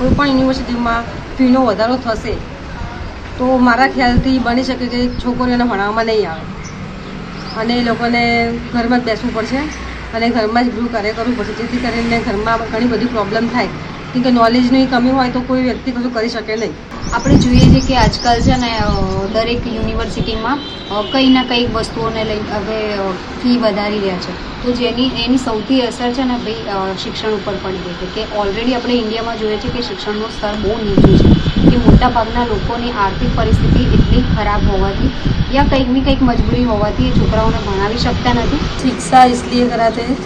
કોઈ પણ યુનિવર્સિટીમાં ફીનો વધારો થશે, તો મારા ખ્યાલથી બની શકે કે છોકરીઓને ભણાવવામાં નહીં આવે. અને એ લોકોને ઘરમાં જ બેસવું પડશે અને ઘરમાં જ ગૃહ કાર્ય કરવું પડશે, જેથી કરીને ઘરમાં ઘણી બધી પ્રોબ્લેમ થાય. કેમ કે નોલેજની કમી હોય તો કોઈ વ્યક્તિ કશું કરી શકે નહીં આપણે જોઈએ છે કે આજકાલ છે ને અ, દરેક યુનિવર્સિટીમાં અ, કંઈ ના કંઈક વસ્તુઓને લઈ હવે અ, ફી વધારી રહ્યા છે તો જેની એની સૌથી અસર છે ને ભાઈ અ, શિક્ષણ ઉપર પડી રહી છે કે ઓલરેડી આપણે ઇન્ડિયામાં જોઈએ છે કે શિક્ષણનું સ્તર બહુ નીચું છે કે મોટાભાગના લોકોની આર્થિક પરિસ્થિતિ એટલી ખરાબ હોવાથી યા કંઈક ને કંઈક મજબૂરી હોવાથી એ છોકરાઓને ભણાવી શકતા નથી शिक्षा इसलिए कराते हैं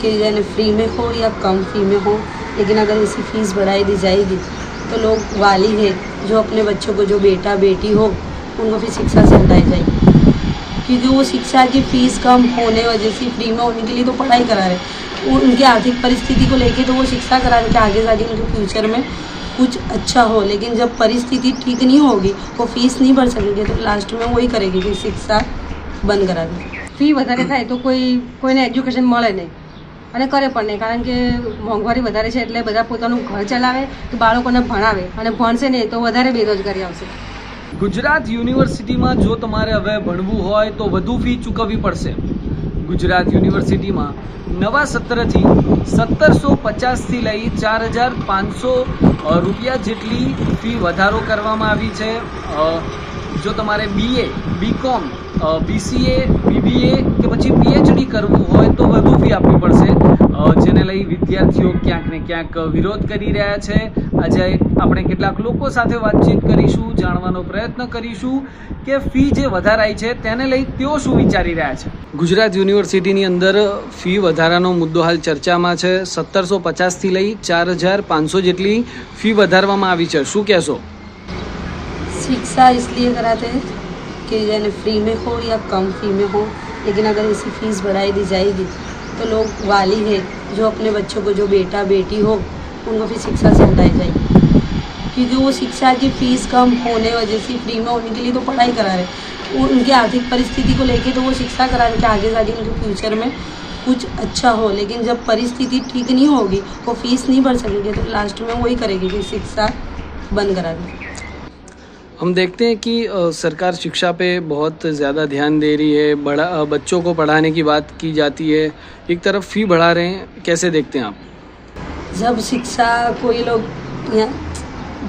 कि यानी फ्री में हो या कम फी में हो लेकिन अगर इसी फीस बढ़ाई दी जाएगी तो लोग वाली है जो अपने बच्चों को जो बेटा बेटी हो उनको फिर शिक्षा से हटाई जाएगी क्योंकि वो शिक्षा की फीस कम होने वजह से फ्री में होने के लिए तो पढ़ाई करा रहे वो उनकी आर्थिक परिस्थिति को लेके तो वो शिक्षा करा रहे कि आगे जाके उनके फ्यूचर में कुछ अच्छा हो लेकिन जब परिस्थिति ठीक नहीं होगी वो फीस नहीं भर सकेंगे तो लास्ट में वही करेगी कि शिक्षा बंद करा दी ફી વધારે થાય તો કોઈ કોઈને એજ્યુકેશન મળે નહીં અને કરે પણ નહીં, કારણ કે મોંઘવારી વધારે છે એટલે બધા પોતાનું ઘર ચલાવે કે બાળકોને ભણાવે અને ભણશે નહીં તો વધારે બેરોજગારી આવશે. ગુજરાત યુનિવર્સિટીમાં જો તમારે હવે ભણવું હોય તો વધુ ફી ચૂકવવી પડશે. ગુજરાત યુનિવર્સિટીમાં નવા સત્રથી સત્તરસો પચાસથી લઈ ચાર હજાર પાંચસો રૂપિયા જેટલી ફી વધારો કરવામાં આવી છે. જો તમારે બીએ બીકોમ બીસીએ બીબીએ કે પછી પીએચડી કરવું હોય તો વધુ ફી આપવી પડશે અ, જેને લઈ વિદ્યાર્થીઓ ક્યાંક ને ક્યાંક વિરોધ કરી રહ્યા છે આજે આપણે કેટલાક લોકો સાથે વાતચીત કરીશું જાણવાનો પ્રયત્ન કરીશું કે ફી જે વધારાઈ છે તેને લઈ તેઓ શું વિચારી રહ્યા છે ગુજરાત યુનિવર્સિટીની અંદર ફી વધારાનો મુદ્દો હાલ ચર્ચામાં છે સત્તરસો પચાસથી લઈ ચાર હજાર પાંચસો જેટલી ફી વધારવામાં આવી છે શું કહેશો शिक्षा इसलिए कराते हैं कि यानी फ्री में हो या कम फ़ी में हो, लेकिन अगर इसी फ़ीस बढ़ाई दी जाएगी तो लोग वाली है जो अपने बच्चों को, जो बेटा, बेटी हो, उनको फिर शिक्षा से हटाई जाएगी। क्योंकि वो शिक्षा की फ़ीस कम होने वजह से फ्री में होने के लिए तो पढ़ाई करा रहे वो उनकी आर्थिक परिस्थिति को लेके तो वो शिक्षा करा रहे कि आगे जाके उनके फ्यूचर में कुछ अच्छा हो, लेकिन जब परिस्थिति ठीक नहीं होगी, वो फ़ीस नहीं भर सकेंगे तो लास्ट में वही करेगी कि शिक्षा बंद करा दी। हम देखते हैं कि सरकार शिक्षा पे बहुत ज़्यादा ध्यान दे रही है, बड़ा बच्चों को पढ़ाने की बात की जाती है। एक तरफ़ फ़ी बढ़ा रहे हैं, कैसे देखते हैं आप? जब शिक्षा कोई लोग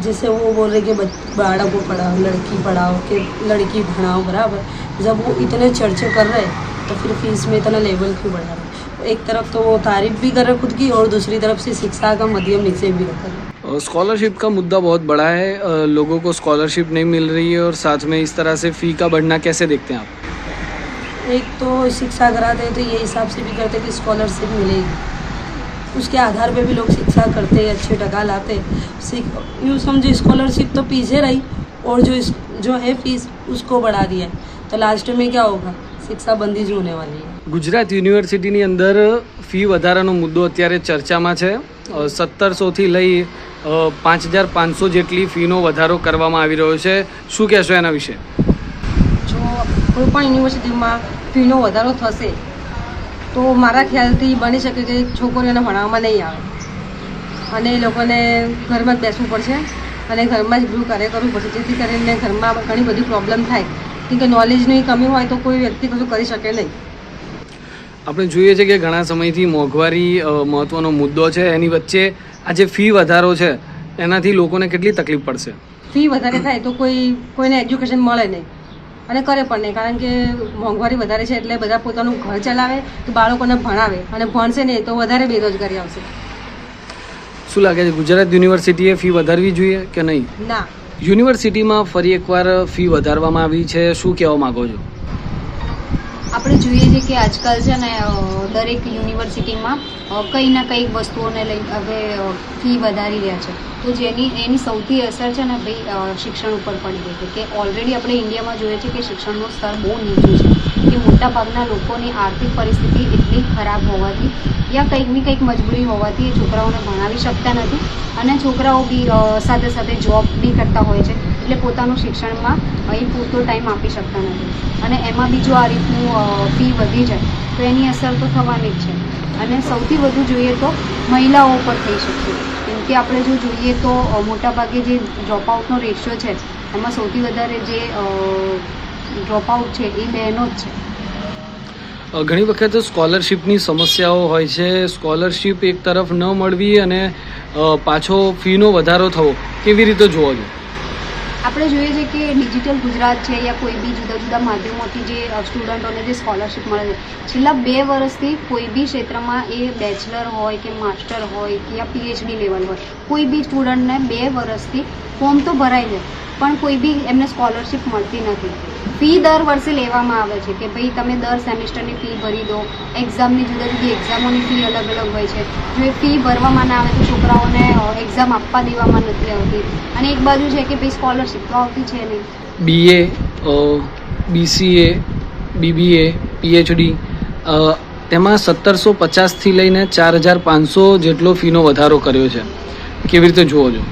जैसे वो बोल रहे कि बालक को पढ़ाओ, लड़की पढ़ाओ, कि लड़की पढ़ाओ, बराबर। जब वो इतने चर्चे कर रहे हैं तो फिर फ़ीस में इतना लेवल क्यों बढ़ा रहे एक तरफ़ तो वो तारीफ़ भी कर रहे खुद की, और दूसरी तरफ़ से शिक्षा का मध्यम नीचे भी रखा है। स्कॉलरशिप का मुद्दा बहुत बड़ा है अ, लोगों को स्कॉलरशिप नहीं मिल रही है और साथ में इस तरह से फ़ी का बढ़ना कैसे देखते हैं आप एक तो शिक्षा कराते हैं तो ये हिसाब से भी करते हैं कि स्कॉलरशिप मिलेगी उसके आधार पे भी लोग शिक्षा करते हैं अच्छे टका लाते हैं सीख- यूँ समझो स्कॉलरशिप तो पीछे रही और जो इस, जो है फीस उसको बढ़ा दिया है। तो लास्ट में क्या होगा शिक्षा बंदी जो होने वाली है ગુજરાત યુનિવર્સિટીની અંદર ફી વધારાનો મુદ્દો અત્યારે ચર્ચામાં છે સત્તરસોથી લઈ પાંચ હજાર પાંચસો જેટલી ફીનો વધારો કરવામાં આવી રહ્યો છે. શું કહેશો એના વિશે? જો કોઈ પણ યુનિવર્સિટીમાં ફીનો વધારો થશે તો મારા ખ્યાલથી બની શકે કે છોકરીઓને ભણાવવામાં નહીં આવે. અને એ લોકોને ઘરમાં જ બેસવું પડશે અને ઘરમાં જ ગૃહ કાર્ય કરવું પડશે. જેથી કરીને ઘરમાં ઘણી બધી પ્રોબ્લેમ થાય. કેમ કે નોલેજની કમી હોય તો કોઈ વ્યક્તિ કશું કરી શકે નહીં. આપણે જોઈએ છે કે ઘણા સમયથી મોંઘવારી મહત્ત્વનો મહત્વનો મુદ્દો છે. એની વચ્ચે આ જે ફી વધારો છે એનાથી લોકોને કેટલી તકલીફ પડશે? ફી વધારે થાય તો કોઈ કોઈને એજ્યુકેશન મળે નહીં અને કરે પણ નહીં કારણ કે મોંઘવારી વધારે છે એટલે બધા પોતાનું ઘર ચલાવે તો બાળકોને ભણાવે અને ભણશે નહીં તો વધારે બેરોજગારી આવશે. શું લાગે છે ગુજરાત યુનિવર્સિટીએ ફી વધારવી જોઈએ કે નહીં? ના. યુનિવર્સિટીમાં ફરી એકવાર ફી વધારવામાં આવી છે શું કહેવા માગો છો? આપણે જોઈએ છે કે આજકાલ છે ને દરેક યુનિવર્સિટીમાં કંઈ ના કંઈક વસ્તુઓને લઈ, હવે ફી વધારી રહ્યા છે. તો જેની, એની સૌથી અસર છે ને ભાઈ શિક્ષણ ઉપર પડી રહી છે કે ઓલરેડી આપણે ઇન્ડિયામાં જોઈએ છે કે શિક્ષણનું સ્તર બહુ નીચું છે. કે મોટાભાગના લોકોની આર્થિક પરિસ્થિતિ એટલી ખરાબ હોવાથી યા કંઈક ને કંઈક મજબૂરી હોવાથી છોકરાઓને ભણાવી શકતા નથી. અને છોકરાઓ બી સાથે સાથે જોબ બી કરતા હોય છે. એટલે પોતાનું શિક્ષણમાં અહીં પૂરતો ટાઈમ આપી શકતા નથી. અને એમાં બી આ રીતનું ફી વધી જાય, તો એની અસર તો થવાની જ છે. અને સૌથી વધુ જોઈએ તો મહિલાઓ પર થઈ શકે. કેમ કે આપણે જો જોઈએ તો મોટાભાગે જે ડ્રોપઆઉટનો રેશિયો છે, એમાં સૌથી વધારે જે ડ્રોપઆઉટ છે એ બહેનો જ છે. ઘણી વખત સ્કોલરશિપની સમસ્યાઓ હોય છે. સ્કોલરશિપ એક તરફ ન મળવી અને પાછો ફીનો વધારો થવો. કેવી રીતે જોવો છો? આપણે જોઈએ છે કે ડિજિટલ ગુજરાત છે યા કોઈ બી જુદા જુદા માધ્યમોથી જે સ્ટુડન્ટોને જે સ્કોલરશિપ મળે છે, છેલ્લા બે વર્ષથી કોઈ બી ક્ષેત્રમાં એ બેચલર હોય કે માસ્ટર હોય કે યા પીએચડી લેવલ હોય, કોઈ બી સ્ટુડન્ટને બે વર્ષથી ફોર્મ તો ભરાય છે પણ કોઈ બી એમને સ્કોલરશિપ મળતી નથી. ફી દર વર્ષે લેવામાં આવે છે કે ભાઈ તમે દર સેમિસ્ટરની ફી ભરી દો. એક્ઝામની જુદા જુદી એક્ઝામોની ફી અલગ અલગ હોય છે. જો એ ફી ભરવામાં ના આવે તો છોકરાઓને એક્ઝામ આપવા દેવામાં નથી આવતી. અને એક બાજુ છે કે ભાઈ સ્કોલરશિપ તો આવતી છે નહીં. બીએ બીસીએ બીબીએ પીએચડી તેમાં સત્તરસો પચાસથી લઈને ચાર હજાર પાંચસો જેટલો ફીનો વધારો કર્યો છે. કેવી રીતે જુઓ છો?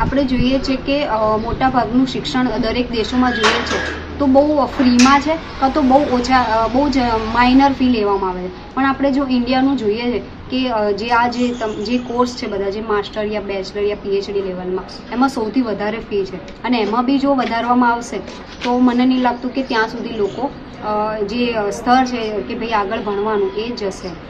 આપણે જોઈએ છે કે મોટાભાગનું મોટા ભાગનું શિક્ષણ દરેક દેશોમાં જોઈએ છે. તો બહુ ફ્રીમાં છે કાં તો બહુ ઓછા બહુ જ માઇનર ફી લેવામાં આવે છે. પણ આપણે જો ઇન્ડિયાનું જોઈએ છે કે જે આ જે જે કોર્સ છે બધા, જે માસ્ટર યા બેચલર યા પીએચડી લેવલમાં એમાં સૌથી વધારે ફી છે. અને એમાં બી જો વધારવામાં આવશે, તો મને નહીં લાગતું કે ત્યાં સુધી લોકો જે સ્તર છે કે ભાઈ આગળ ભણવાનું એ જશે